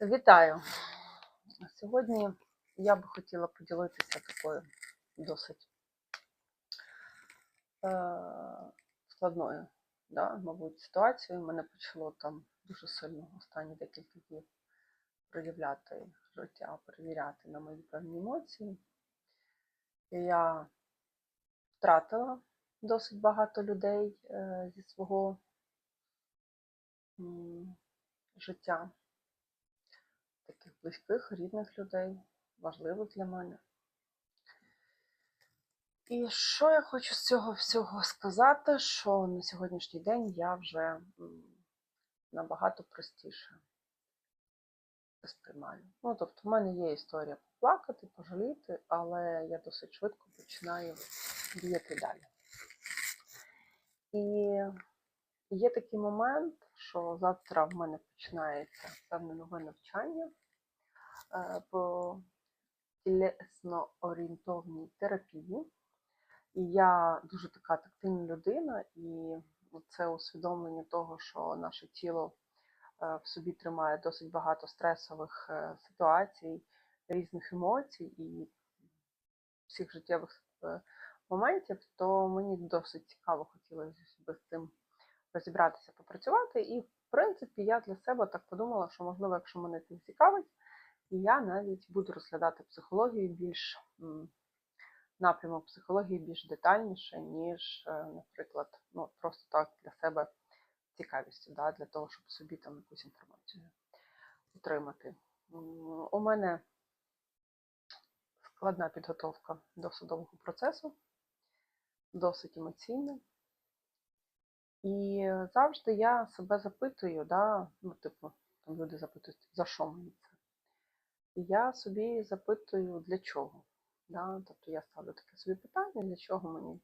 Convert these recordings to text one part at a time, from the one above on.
Вітаю! Сьогодні я би хотіла поділитися такою досить е, складною, да, мабуть, ситуацією. Мене почало там дуже сильно останні декілька днів проявляти життя, перевіряти на мої певні емоції. І я втратила досить багато людей е, зі свого життя таких близьких, рідних людей, важливих для мене. І що я хочу з цього всього сказати, що на сьогоднішній день я вже набагато простіше сприймаю. Ну, тобто, в мене є історія поплакати, пожаліти, але я досить швидко починаю діяти далі. І є такий момент, що завтра в мене починається певне нове навчання е, по тілесно орієнтовній терапії. І я дуже така тактильна людина, і це усвідомлення того, що наше тіло е, в собі тримає досить багато стресових е, ситуацій, різних емоцій і всіх життєвих моментів, то мені досить цікаво хотілося з цим розібратися, попрацювати. І, в принципі, я для себе так подумала, що можливо, якщо мене це цікавить, я навіть буду розглядати психологію більш напрямок психології більш детальніше, ніж, е, наприклад, ну просто так для себе цікавістю, да, для того, щоб собі там якусь інформацію отримати. У мене складна підготовка до судового процесу, досить емоційна. І завжди я себе запитую, да, ну, типу, там люди запитують, за що мені це? І я собі запитую, для чого. Да? Тобто я ставлю таке собі питання, для чого мені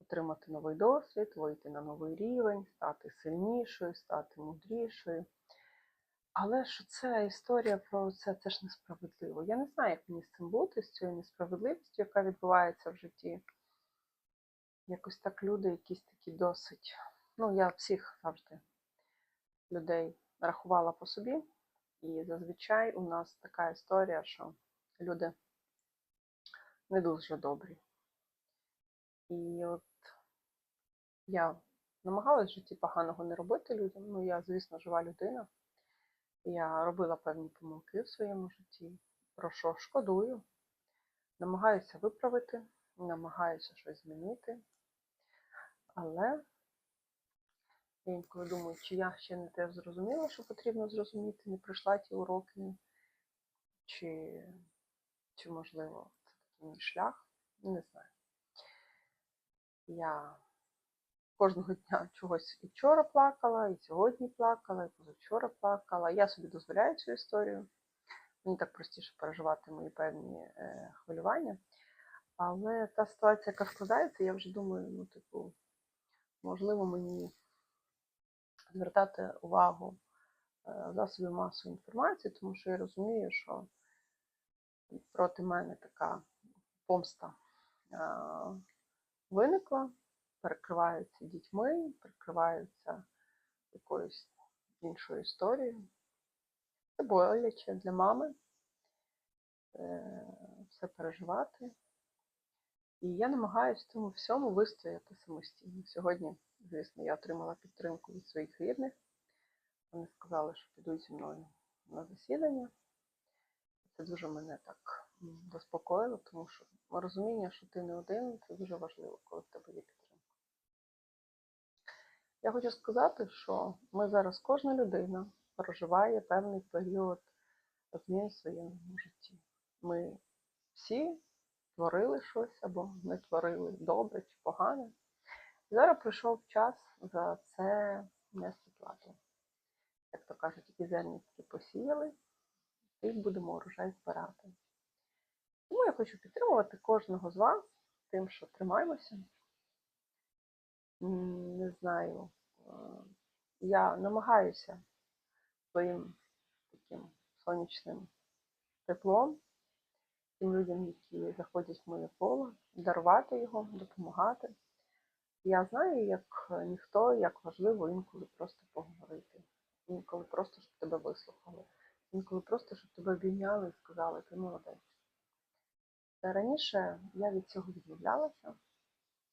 отримати новий досвід, вийти на новий рівень, стати сильнішою, стати мудрішою. Але що це історія про це, це ж несправедливо. Я не знаю, як мені з цим бути, з цією несправедливістю, яка відбувається в житті. Якось так люди якісь такі досить. Ну, я всіх завжди людей рахувала по собі. І зазвичай у нас така історія, що люди не дуже добрі. І от я намагалась в житті поганого не робити людям. Ну, я, звісно, жива людина. Я робила певні помилки в своєму житті, про що шкодую, намагаюся виправити, намагаюся щось змінити. Але інколи думаю, чи я ще не те зрозуміла, що потрібно зрозуміти, не пройшла ті уроки, чи, чи можливо, це такий мій шлях, не знаю. Я кожного дня чогось і вчора плакала, і сьогодні плакала, і позавчора плакала. Я собі дозволяю цю історію. Мені так простіше переживати мої певні е, хвилювання. Але та ситуація, яка складається, я вже думаю, ну, типу, можливо, мені звертати увагу е, засобів масової інформації, тому що я розумію, що проти мене така помста е, виникла, перекриваються дітьми, перекриваються якоюсь іншою історією. Це боляче для мами е, все переживати. І я намагаюся в цьому всьому вистояти самостійно. Сьогодні, звісно, я отримала підтримку від своїх рідних. Вони сказали, що підуть зі мною на засідання. Це дуже мене так заспокоїло, тому що розуміння, що ти не один, це дуже важливо, коли в тебе є підтримка. Я хочу сказати, що ми зараз, кожна людина проживає певний період змін в своєму житті. Ми всі творили щось або не творили добре чи погане. І зараз прийшов час за це нести плату. Як то кажуть, які зернятки посіяли, їх будемо урожай збирати. Тому я хочу підтримувати кожного з вас тим, що тримаємося. Не знаю, е, я намагаюся своїм таким сонячним теплом тим людям, які заходять в моє коло, дарувати його, допомагати. Я знаю, як ніхто, як важливо інколи просто поговорити, інколи просто щоб тебе вислухали. Інколи просто, щоб тебе обійняли і сказали, ти молодець. Раніше я від цього відмовлялася.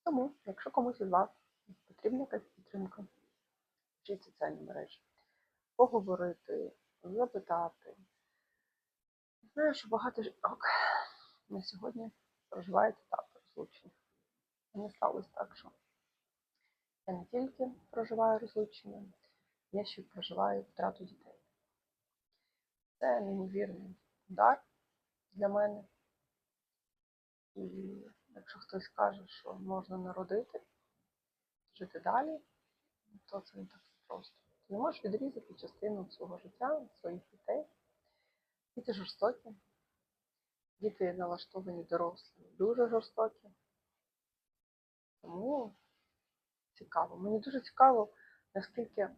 Тому, якщо комусь із вас потрібна якась підтримка, вчіть соціальні мережі, поговорити, запитати. Знаю, що багато жінок на сьогодні проживають етапи розлучення. Не сталося так, що я не тільки проживаю розлучення, я ще проживаю втрату дітей. Це неймовірний удар для мене. І якщо хтось каже, що можна народити, жити далі, то це не так просто. Ти не можеш відрізати частину свого життя, своїх дітей. Діти жорстокі, діти налаштовані дорослі, дуже жорстокі. Тому цікаво. Мені дуже цікаво, наскільки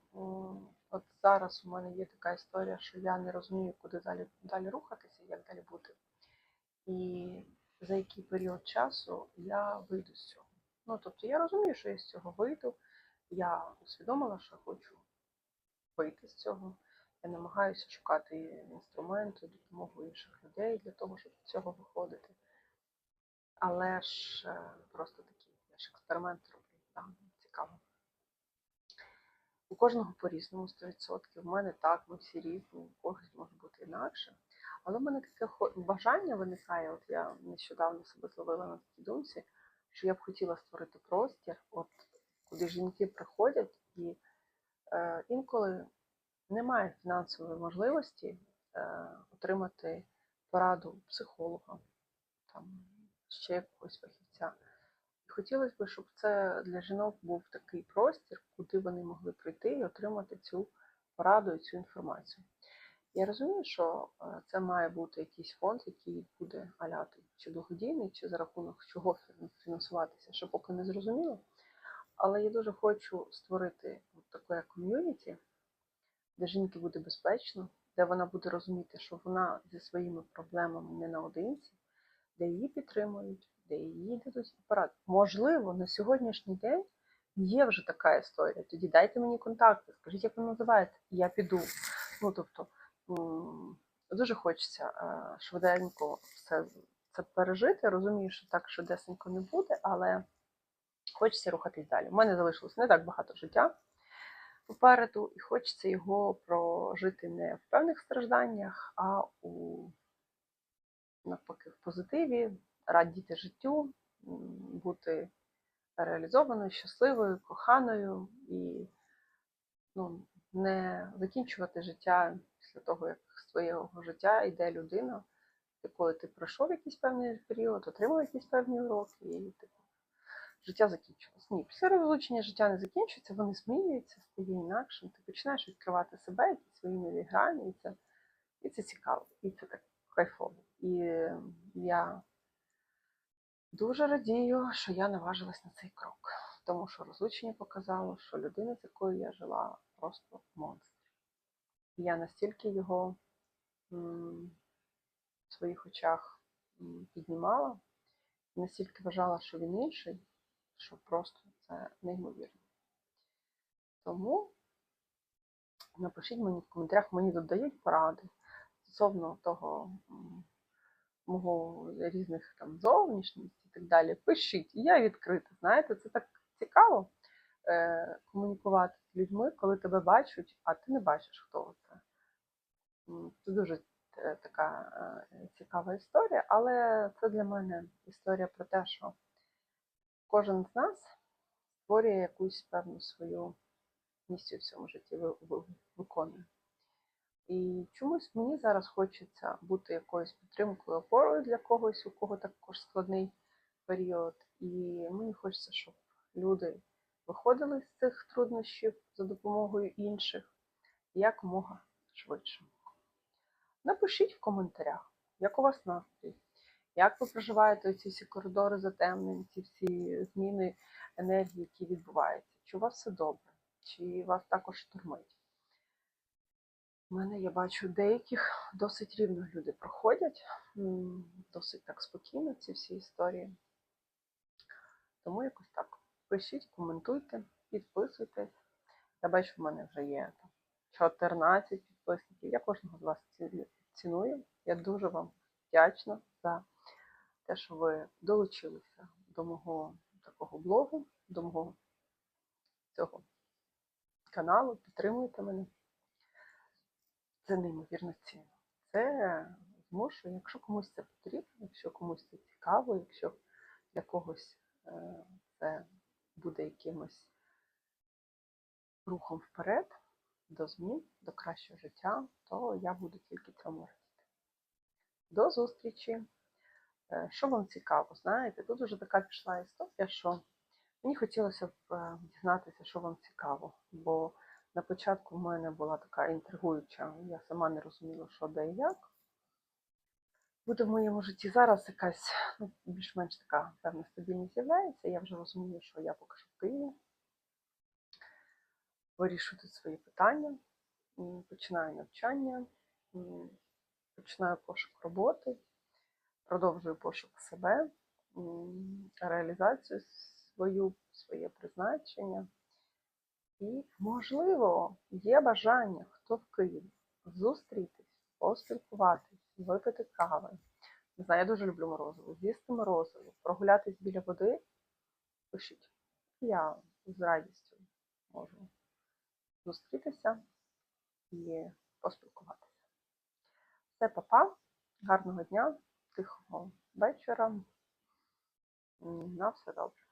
от зараз у мене є така історія, що я не розумію, куди далі, далі рухатися, як далі бути. І за який період часу я вийду з цього. Ну, тобто я розумію, що я з цього вийду. Я усвідомила, що хочу вийти з цього. Я намагаюся шукати інструменти, допомогу інших людей для того, щоб з цього виходити. Але ж е, просто такий я експеримент роблю. Так. У кожного по-різному 100%. У мене так, ми всі різні, у когось може бути інакше. Але в мене таке бажання виникає, от я нещодавно себе зловила на такій думці, що я б хотіла створити простір, от куди жінки приходять, і е, інколи немає фінансової можливості е, отримати пораду психолога, там ще якогось фахівця. Хотілося б, щоб це для жінок був такий простір, куди вони могли прийти і отримати цю пораду і цю інформацію. Я розумію, що е, це має бути якийсь фонд, який буде аляти чи благодійний, чи за рахунок чого фінансуватися, що поки не зрозуміло. Але я дуже хочу створити таке ком'юніті, де жінки буде безпечно, де вона буде розуміти, що вона зі своїми проблемами не наодинці, де її підтримують, де їй дадуть порад. Можливо, на сьогоднішній день є вже така історія. Тоді дайте мені контакти, скажіть, як вона називається, і я піду. Ну тобто дуже хочеться е, швиденько все це пережити. Розумію, що так швидесенько не буде, але хочеться рухатись далі. У мене залишилось не так багато життя попереду, і хочеться його прожити не в певних стражданнях, а у навпаки в позитиві, радіти життю, бути реалізованою, щасливою, коханою і ну, не закінчувати життя після того, як з твоєго життя йде людина, з якою ти пройшов якийсь певний період, отримав якісь певні уроки, і типу, життя закінчилось. Ні, після розлучення життя не закінчується, воно змінюється, стає інакшим. Ти починаєш відкривати себе, якісь свої нові грані, і це, і це цікаво, і це так кайфово. І я дуже радію, що я наважилась на цей крок. Тому що розлучення показало, що людина, з якою я жила, просто монстр. І я настільки його в своїх очах піднімала, настільки вважала, що він інший, що просто це неймовірно. Тому напишіть мені в коментарях, мені тут дають поради стосовно того мого різних там зовнішності і так далі. Пишіть, і я відкрита. Знаєте, це так цікаво е, комунікувати з людьми, коли тебе бачать, а ти не бачиш, хто це. Це дуже е, така е, цікава історія, але це для мене історія про те, що кожен з нас створює якусь певну свою місію в цьому житті, ви- ви- виконує. І чомусь мені зараз хочеться бути якоюсь підтримкою, опорою для когось, у кого також складний період. І мені хочеться, щоб люди виходили з цих труднощів за допомогою інших якомога швидше. Напишіть в коментарях, як у вас настрій, як ви проживаєте ці всі коридори затемнень, ці всі зміни енергії, які відбуваються. Чи у вас все добре, чи вас також штормить. У мене я бачу деяких досить рівно люди проходять, досить так спокійно ці всі історії. Тому якось так. Пишіть, коментуйте, підписуйтесь. Я бачу, в мене вже є 14 підписників. Я кожного з вас ціную. Я дуже вам вдячна за те, що ви долучилися до мого такого блогу, до мого цього каналу, підтримуєте мене. Це неймовірно цінно. Це змушує, якщо комусь це потрібно, якщо комусь це цікаво, якщо для когось е, це буде якимось рухом вперед до змін, до кращого життя, то я буду тільки цьому радіти. До зустрічі! Е, Що вам цікаво, знаєте, тут уже така пішла історія, що мені хотілося б е, дізнатися, що вам цікаво, бо на початку в мене була така інтригуюча, я сама не розуміла, що де і як. Буде в моєму житті зараз якась ну, більш-менш така певна стабільність з'являється. Я вже розумію, що я поки що в Києві. Вирішую тут свої питання, починаю навчання, починаю пошук роботи, продовжую пошук себе, реалізацію свою, своє призначення. І, можливо, є бажання, хто в Києві, зустрітись, поспілкуватись, випити кави. Не знаю, я дуже люблю морозиво. З'їсти морозиво, прогулятись біля води. Пишіть. Я з радістю можу зустрітися і поспілкуватися. Все, папа, гарного дня, тихого вечора. На все добре.